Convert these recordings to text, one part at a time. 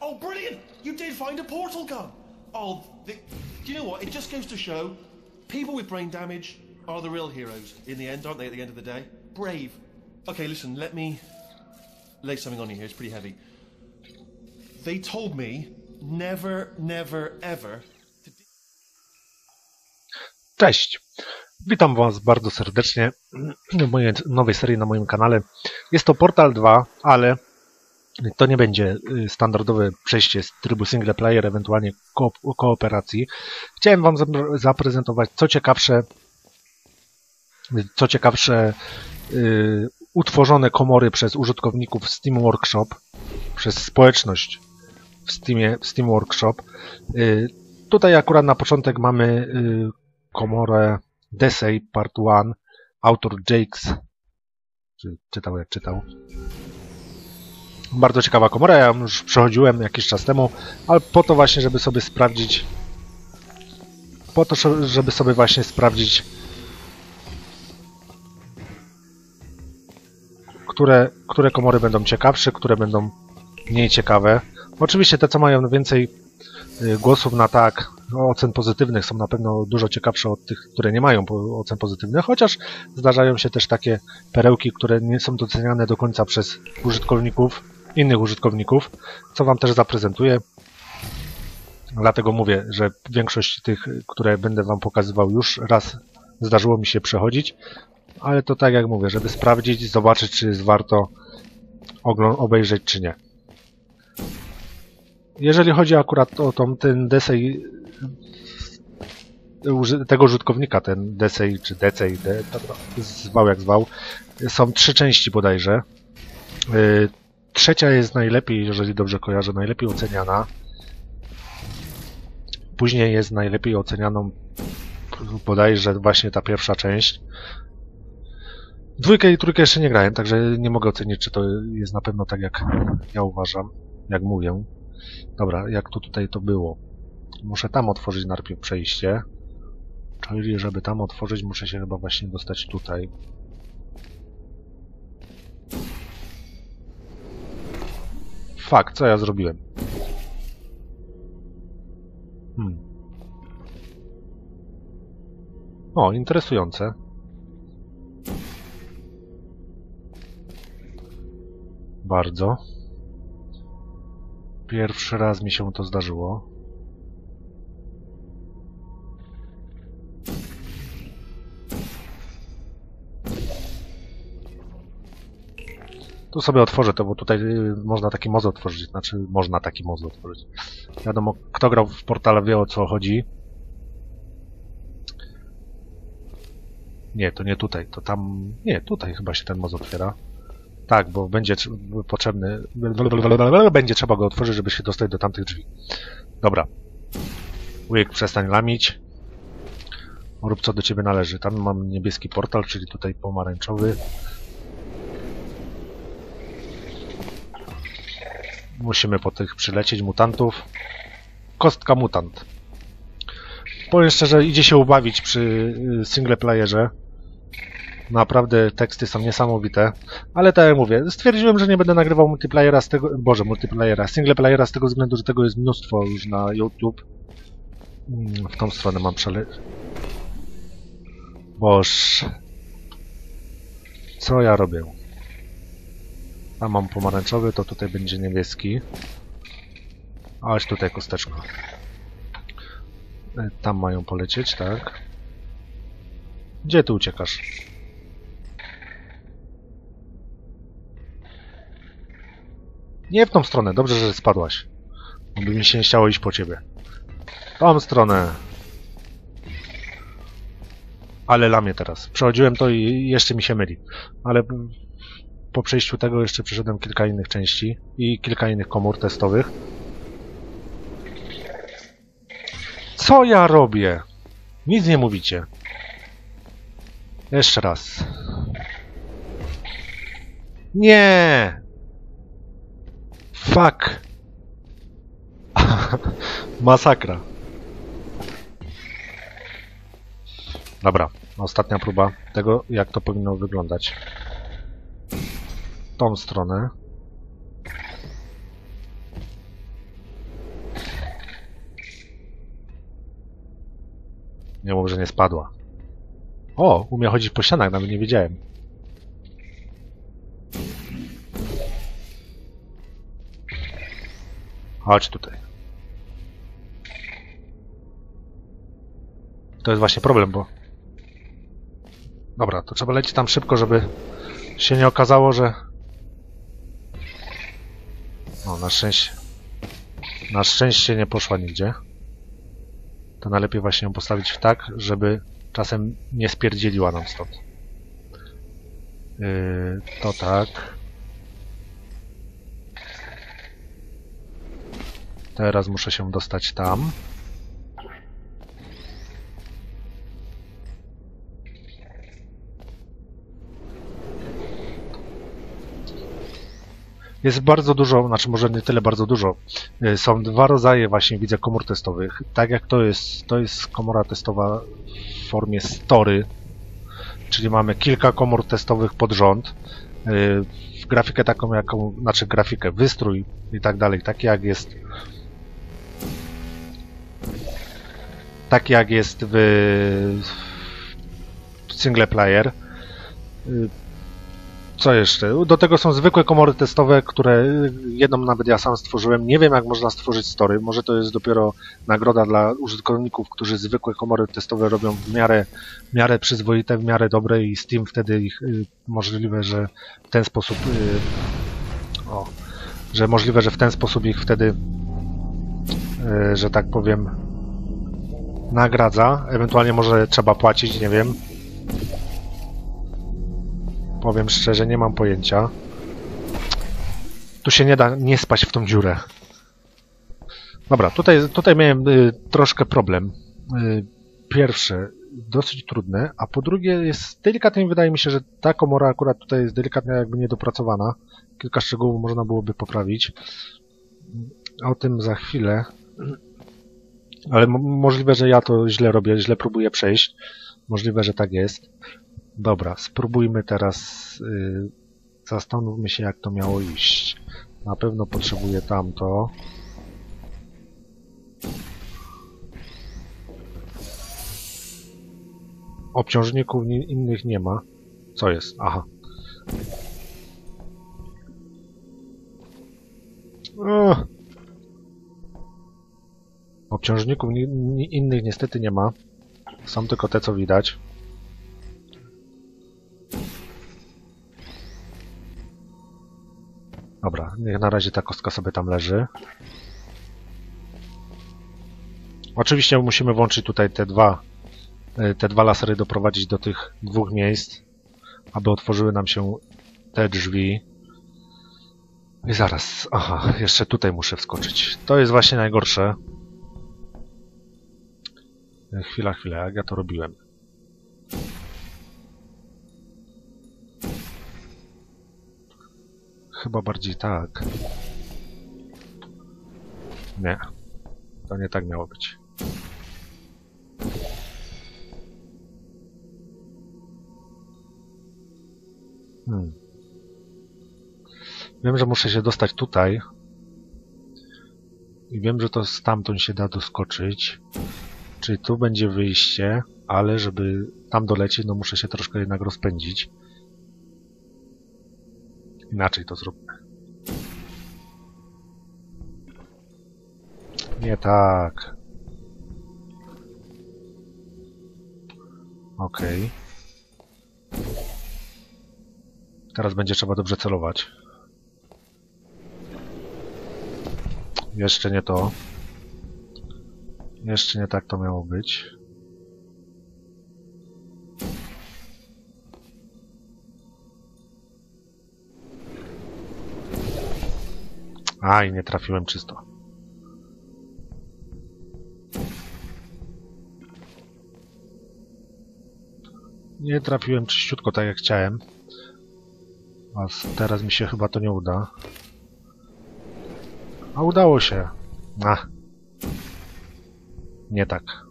Oh, brilliant! You did find a portal gun. Oh, the, do you know what? It just goes to show people with brain damage are the real heroes in the end, aren't they? At the end of the day, brave. Okay, listen. Let me lay something on you here. It's pretty heavy. They told me never, never, ever. Cześć! Witam Was bardzo serdecznie w mojej nowej serii na moim kanale. Jest to Portal 2, ale to nie będzie y, standardowe przejście z trybu single player, ewentualnie ko kooperacji. Chciałem Wam zaprezentować co ciekawsze, co ciekawsze yy, utworzone komory przez użytkowników Steam Workshop, przez społeczność w Steamie, w Steam Workshop. Yy, tutaj akurat na początek mamy yy, komorę Desay Part 1, autor Jakes, czy czytał jak czytał. Bardzo ciekawa komora, ja już przechodziłem jakiś czas temu, ale po to właśnie, żeby sobie sprawdzić po to, żeby sobie właśnie sprawdzić które, które komory będą ciekawsze, które będą mniej ciekawe. Oczywiście te, co mają więcej y, głosów na tak, ocen pozytywnych są na pewno dużo ciekawsze od tych, które nie mają ocen pozytywnych, chociaż zdarzają się też takie perełki, które nie są doceniane do końca przez użytkowników, innych użytkowników, co Wam też zaprezentuję. Dlatego mówię, że większość tych, które będę Wam pokazywał już raz zdarzyło mi się przechodzić, ale to tak jak mówię, żeby sprawdzić, zobaczyć, czy jest warto obejrzeć, czy nie. Jeżeli chodzi akurat o tą, ten desej tego użytkownika, ten desej czy decej, de, zwał jak zwał, są trzy części bodajże. Trzecia jest najlepiej, jeżeli dobrze kojarzę, najlepiej oceniana. Później jest najlepiej ocenianą bodajże właśnie ta pierwsza część. Dwójkę i trójkę jeszcze nie grałem, także nie mogę ocenić, czy to jest na pewno tak, jak ja uważam, jak mówię. Dobra, jak to tutaj to było? Muszę tam otworzyć najpierw przejście. Czyli, żeby tam otworzyć, muszę się chyba właśnie dostać tutaj. Fakt, co ja zrobiłem? Hmm. O, interesujące. Bardzo. Pierwszy raz mi się to zdarzyło. Tu sobie otworzę to, bo tutaj y, można taki moz otworzyć, znaczy można taki moz otworzyć. Wiadomo, kto grał w portale wie o co chodzi. Nie, to nie tutaj, to tam... Nie, tutaj chyba się ten moz otwiera. Tak, bo będzie potrzebny... Będzie trzeba go otworzyć, żeby się dostać do tamtych drzwi. Dobra. Łyk, przestań lamić. Rób co do ciebie należy. Tam mam niebieski portal, czyli tutaj pomarańczowy. Musimy po tych przylecieć mutantów. Kostka mutant. Powiem szczerze, idzie się ubawić przy y, single playerze. Naprawdę teksty są niesamowite. Ale tak jak mówię, stwierdziłem, że nie będę nagrywał multiplayera z tego... Boże, multiplayera. Single playera z tego względu, że tego jest mnóstwo już na YouTube. Mm, w tą stronę mam przele... Boż. Co ja robię? Tam mam pomarańczowy, to tutaj będzie niebieski. Aż tutaj kosteczko. E, tam mają polecieć, tak? Gdzie ty uciekasz? Nie w tą stronę, dobrze, że spadłaś. By mi się nie chciało iść po ciebie. Tą stronę. Ale lamię teraz. Przechodziłem to i jeszcze mi się myli. Ale po przejściu tego jeszcze przeszedłem kilka innych części i kilka innych komór testowych. Co ja robię? Nic nie mówicie. Jeszcze raz. Nie! Fuck! Masakra. Dobra, ostatnia próba tego, jak to powinno wyglądać tą stronę. Nie mów, że nie spadła. O, umie chodzić po ścianach, nawet nie wiedziałem. Chodź tutaj. To jest właśnie problem, bo... Dobra, to trzeba lecieć tam szybko, żeby się nie okazało, że na szczęście... Na szczęście nie poszła nigdzie. To najlepiej właśnie ją postawić w tak, żeby czasem nie spierdzieliła nam stąd. Yy, to tak. Teraz muszę się dostać tam. Jest bardzo dużo, znaczy może nie tyle bardzo dużo. Y, Są dwa rodzaje właśnie widzę komór testowych. Tak jak to jest, to jest komora testowa w formie story, czyli mamy kilka komór testowych pod rząd. W grafikę taką jaką, znaczy grafikę, wystrój i tak dalej, taki jak jest taki jak jest w w single player. Co jeszcze? Do tego są zwykłe komory testowe, które jedną nawet ja sam stworzyłem. Nie wiem jak można stworzyć story. Może to jest dopiero nagroda dla użytkowników, którzy zwykłe komory testowe robią w miarę, w miarę przyzwoite, w miarę dobre i Steam wtedy ich y, możliwe, że w ten sposób y, o, że możliwe, że w ten sposób ich wtedy y, że tak powiem nagradza. Ewentualnie może trzeba płacić, nie wiem. Powiem szczerze, nie mam pojęcia. Tu się nie da nie spać w tą dziurę. Dobra, tutaj, tutaj miałem y, troszkę problem. Y, pierwsze, dosyć trudne, a po drugie jest delikatnie, wydaje mi się, że ta komora akurat tutaj jest delikatnie jakby niedopracowana. Kilka szczegółów można byłoby poprawić. O tym za chwilę. Ale mo- możliwe, że ja to źle robię, źle próbuję przejść. Możliwe, że tak jest. Dobra, spróbujmy teraz. Y, zastanówmy się, jak to miało iść. Na pewno potrzebuję tamto. Obciążników ni- innych nie ma. Co jest? Aha. O! Obciążników ni- ni- innych niestety nie ma. Są tylko te, co widać. Dobra, niech na razie ta kostka sobie tam leży. Oczywiście musimy włączyć tutaj te dwa, y, te dwa lasery doprowadzić do tych dwóch miejsc, aby otworzyły nam się te drzwi. I zaraz, aha, jeszcze tutaj muszę wskoczyć. To jest właśnie najgorsze. Chwila, chwila, jak ja to robiłem? Chyba bardziej tak. Nie. To nie tak miało być. Hmm. Wiem, że muszę się dostać tutaj. I wiem, że to stamtąd się da doskoczyć. Czyli tu będzie wyjście, ale żeby tam dolecieć, no muszę się troszkę jednak rozpędzić. Inaczej to zróbmy. Nie tak. Okej. Teraz będzie trzeba dobrze celować. Jeszcze nie to. Jeszcze nie tak to miało być. Aj, nie trafiłem czysto. Nie trafiłem czyściutko tak jak chciałem. A teraz mi się chyba to nie uda. A udało się. A. Nie tak.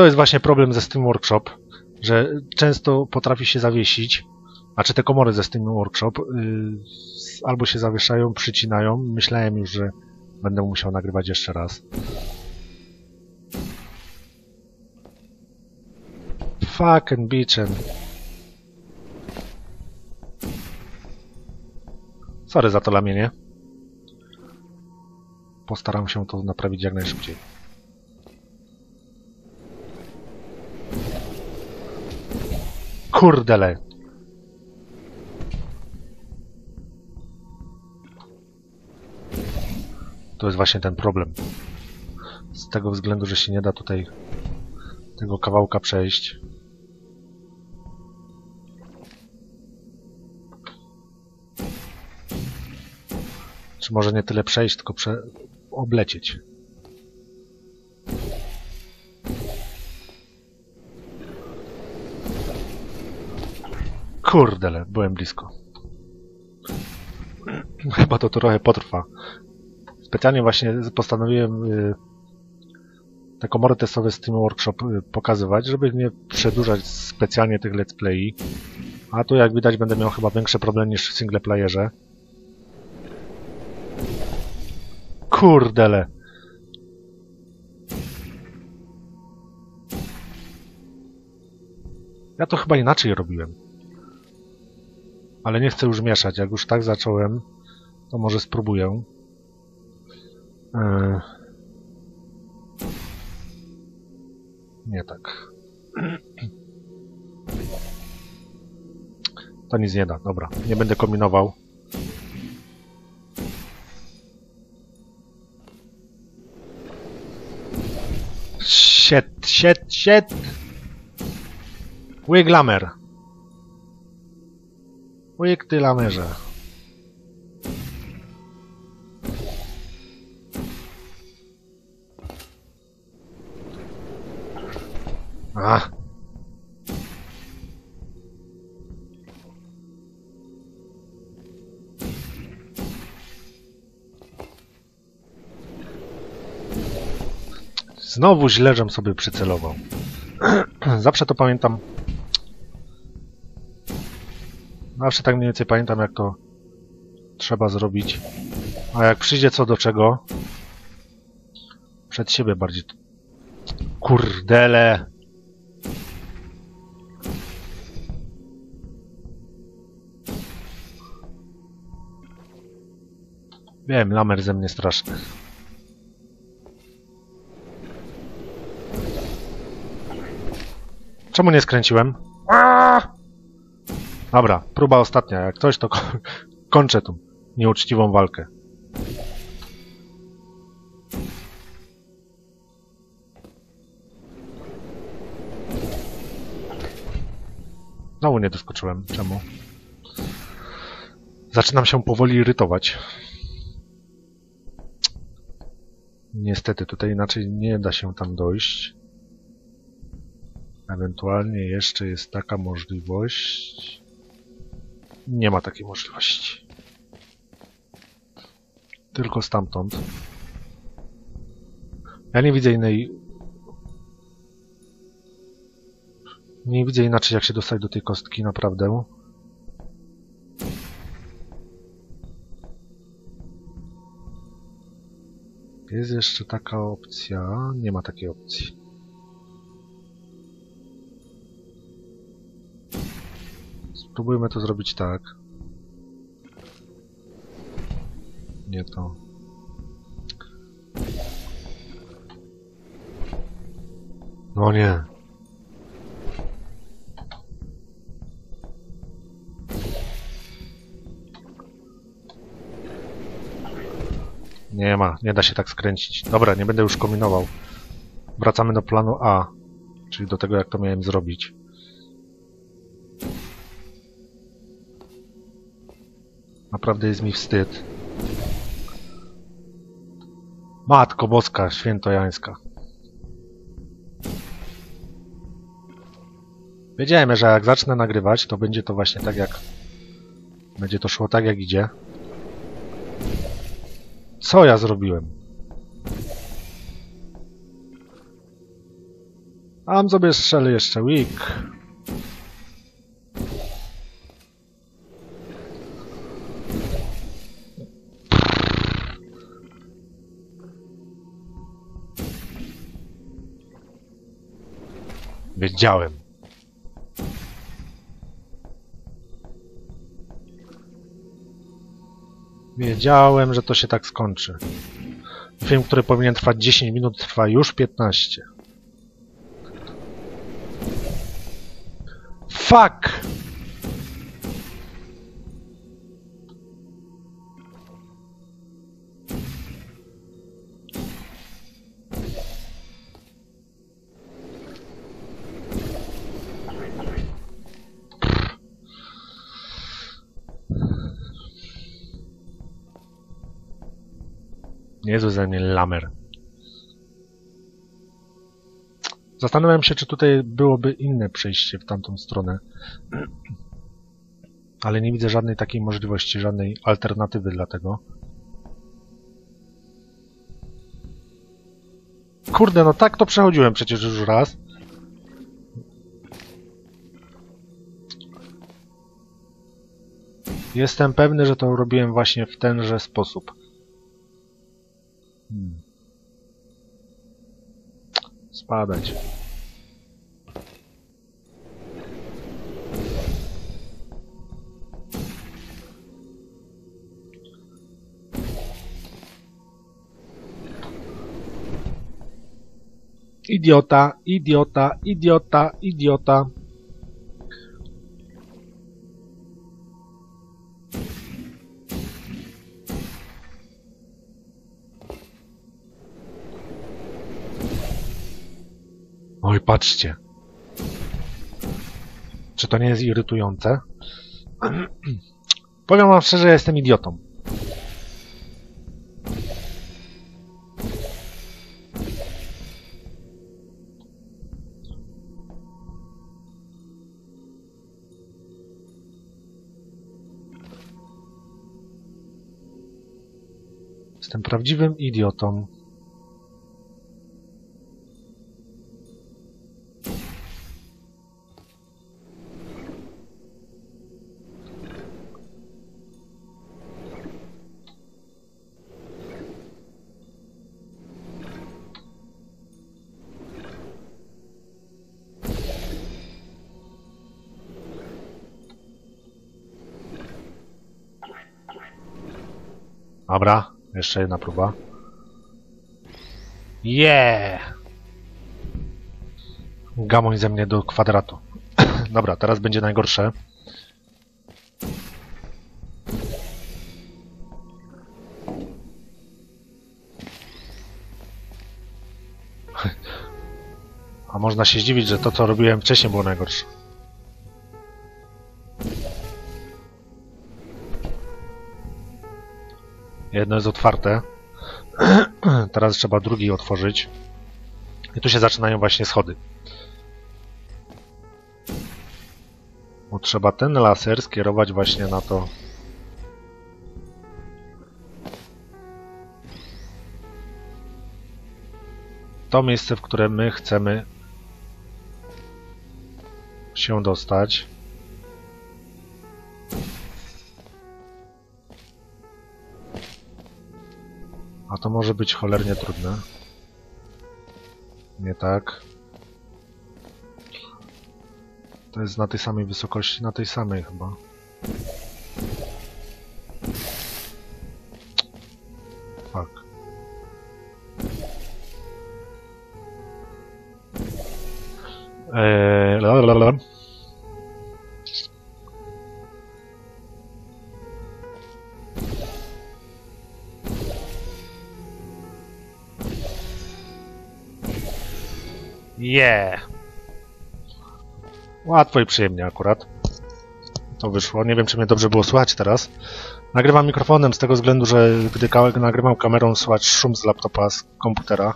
To jest właśnie problem ze Steam Workshop, że często potrafi się zawiesić, a czy te komory ze Steam Workshop, yy, albo się zawieszają, przycinają. Myślałem już, że będę musiał nagrywać jeszcze raz. Fucking bitchin. Sorry za to lamienie. Postaram się to naprawić jak najszybciej. Kurdele. To jest właśnie ten problem. Z tego względu, że się nie da tutaj tego kawałka przejść. Czy może nie tyle przejść, tylko prze... oblecieć. Kurdele, byłem blisko. Chyba to trochę potrwa. Specjalnie właśnie postanowiłem y, te komory testowe z Team Workshop y, pokazywać, żeby nie przedłużać specjalnie tych let's play. A tu jak widać będę miał chyba większy problem niż w single playerze. Kurdele. Ja to chyba inaczej robiłem. Ale nie chcę już mieszać. Jak już tak zacząłem, to może spróbuję. Eee... Nie tak. To nic nie da. Dobra, nie będę kombinował. Shit, shit, shit! Wiglamer. Wig ty lamerze. A. Znowu źle, żem sobie przycelował. Zawsze to pamiętam. Zawsze tak mniej więcej pamiętam, jak to trzeba zrobić. A jak przyjdzie co do czego, przed siebie bardziej. Kurdele. Wiem, lamer ze mnie straszny. Czemu nie skręciłem? Dobra, próba ostatnia. Jak coś, to ko kończę tą nieuczciwą walkę. Znowu nie doskoczyłem. Czemu? Zaczynam się powoli irytować. Niestety, tutaj inaczej nie da się tam dojść. Ewentualnie jeszcze jest taka możliwość. Nie ma takiej możliwości. Tylko stamtąd. Ja nie widzę innej... Nie widzę inaczej, jak się dostać do tej kostki, naprawdę. Jest jeszcze taka opcja. Nie ma takiej opcji. Spróbujmy to zrobić tak. Nie to. No nie. Nie ma, nie da się tak skręcić. Dobra, nie będę już kombinował. Wracamy do planu A, czyli do tego, jak to miałem zrobić. Naprawdę jest mi wstyd. Matko Boska, świętojańska. Wiedziałem, że jak zacznę nagrywać, to będzie to właśnie tak jak... Będzie to szło tak jak idzie. Co ja zrobiłem? Mam sobie strzelę jeszcze weak. Wiedziałem. Wiedziałem, że to się tak skończy. Film, który powinien trwać 10 minut, trwa już 15. Fuck! Ze mnie lamer. Zastanawiam się, czy tutaj byłoby inne przejście w tamtą stronę. Ale nie widzę żadnej takiej możliwości, żadnej alternatywy dla tego. Kurde, no tak to przechodziłem przecież już raz. Jestem pewny, że to robiłem właśnie w tenże sposób. Hmm. Spadać. Idiota, idiota, idiota, idiota. Patrzcie. Czy to nie jest irytujące? Powiem wam szczerze, ja jestem idiotą. Jestem prawdziwym idiotą. Dobra, jeszcze jedna próba. Yeah! Gamoń ze mnie do kwadratu. Dobra, teraz będzie najgorsze. A można się zdziwić, że to co robiłem wcześniej było najgorsze. Jedno jest otwarte. Teraz trzeba drugi otworzyć. I tu się zaczynają właśnie schody. Bo trzeba ten laser skierować właśnie na to. To miejsce, w które my chcemy się dostać. A to może być cholernie trudne. Nie tak. To jest na tej samej wysokości, na tej samej chyba. Fuck. Eee, lalalala. Yeah. Łatwo i przyjemnie akurat. To wyszło. Nie wiem, czy mnie dobrze było słychać teraz. Nagrywam mikrofonem z tego względu, że gdy nagrywam kamerą, słychać szum z laptopa, z komputera.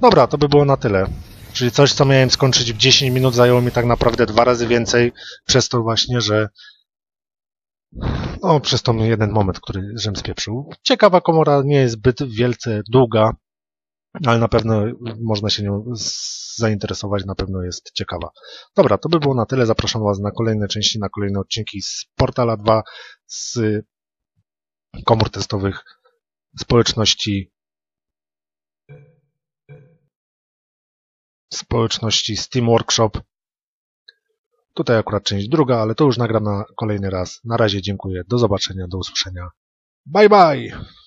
Dobra, to by było na tyle. Czyli coś, co miałem skończyć w 10 minut, zajęło mi tak naprawdę dwa razy więcej, przez to właśnie, że no, przez ten jeden moment, który żem spieprzył. Ciekawa komora, nie jest zbyt wielce długa, ale na pewno można się nią zainteresować, na pewno jest ciekawa. Dobra, to by było na tyle. Zapraszam Was na kolejne części, na kolejne odcinki z Portala 2, z komór testowych społeczności społeczności Steam Workshop. Tutaj akurat część druga, ale to już nagram na kolejny raz. Na razie dziękuję. Do zobaczenia, do usłyszenia. Bye bye!